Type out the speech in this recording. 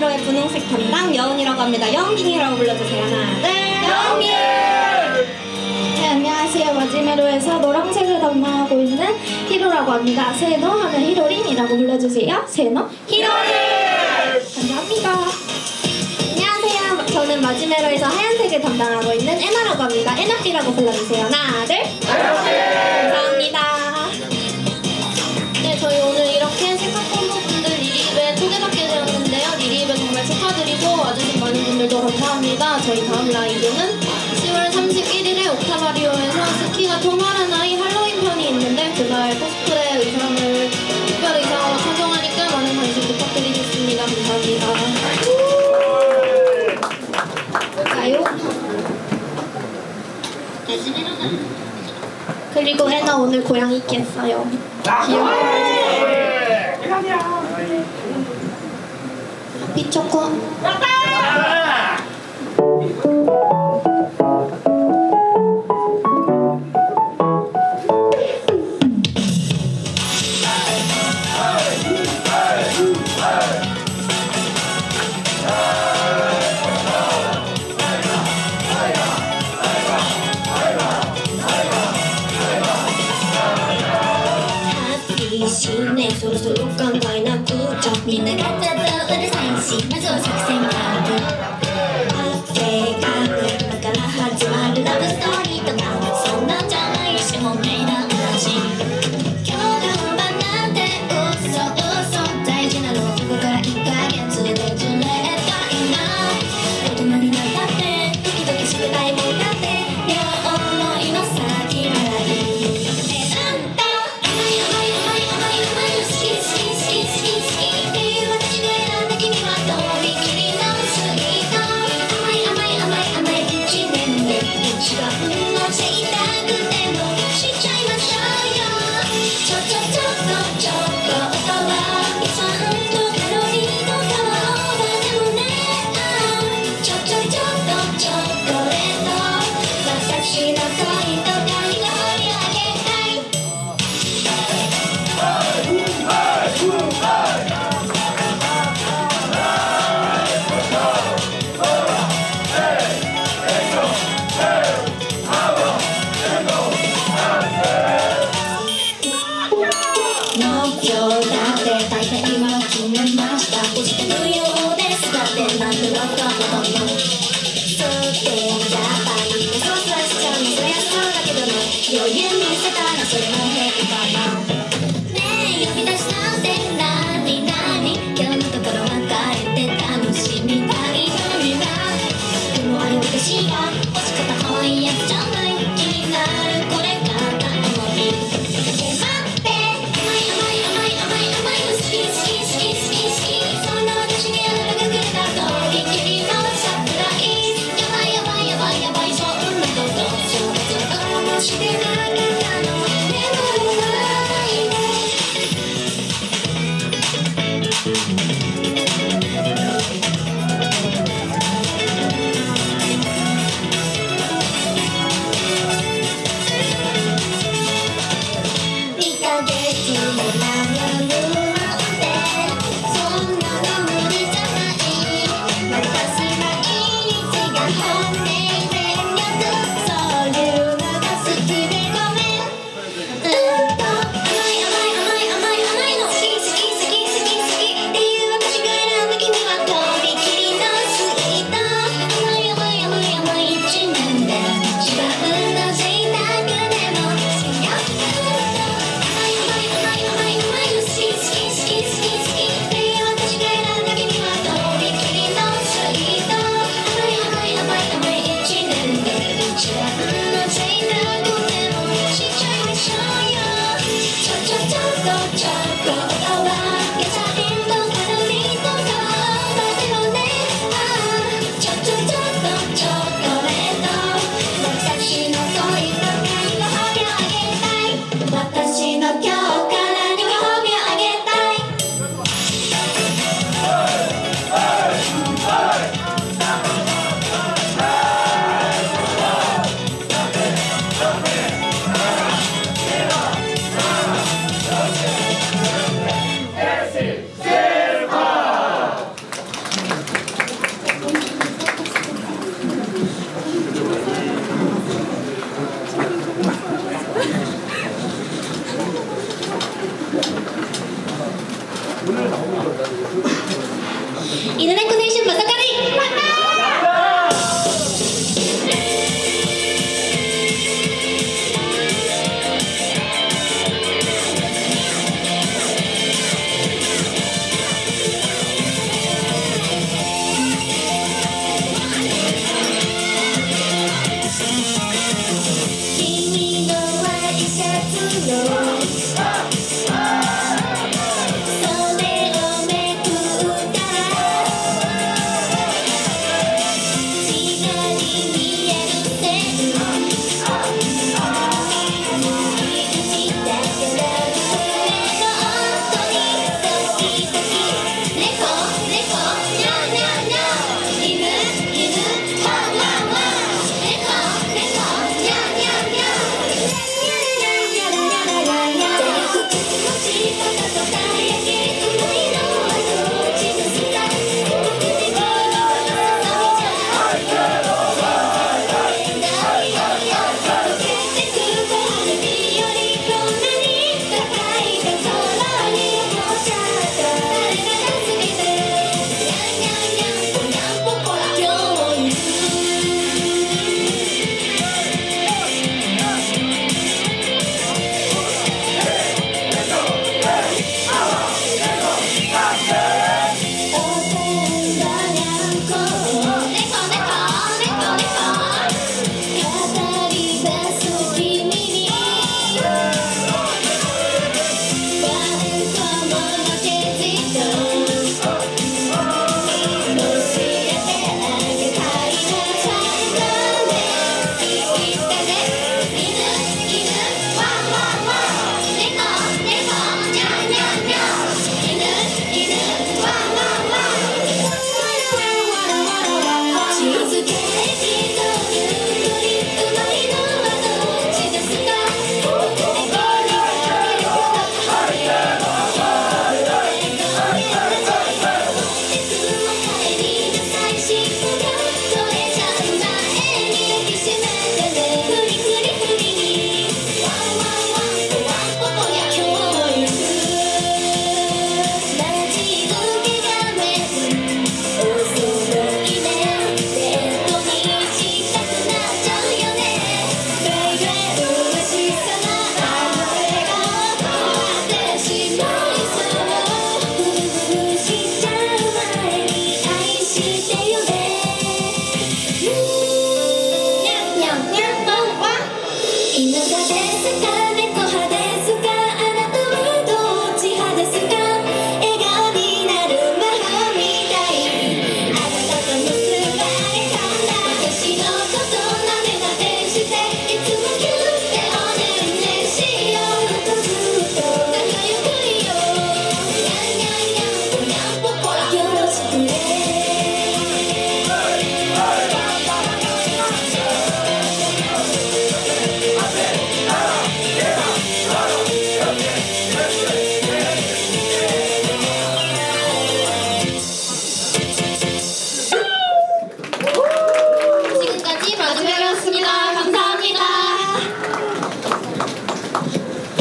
아이로의 분홍색 담당 여운이라고 합니다. 영빈이라고 불러주세요. 하나, 둘, 영빈! 네, 안녕하세요. 마지메로에서 노란색을 담당하고 있는 히로라고 합니다. 세노 하면 히로린이라고 불러주세요. 세노, 히로린! 감사합니다. 안녕하세요. 저는 마지메로에서 하얀색을 담당하고 있는 에나라고 합니다. 에나비라고 불러주세요. 하나, 둘, 에나띠! 저희 다음 라이브는 10월 31일에 옥타바리오에서 스키가 통하는 아이 할로윈 편이 있는데 그날 코스프레 의상을 특별 의상으로 착용하니까 많은 관심 부탁드리겠습니다. 감사합니다. 가요. 그리고 애나 오늘 고양이 깼어요. 귀여워. 네! 피초코 Thank you. Let's get out of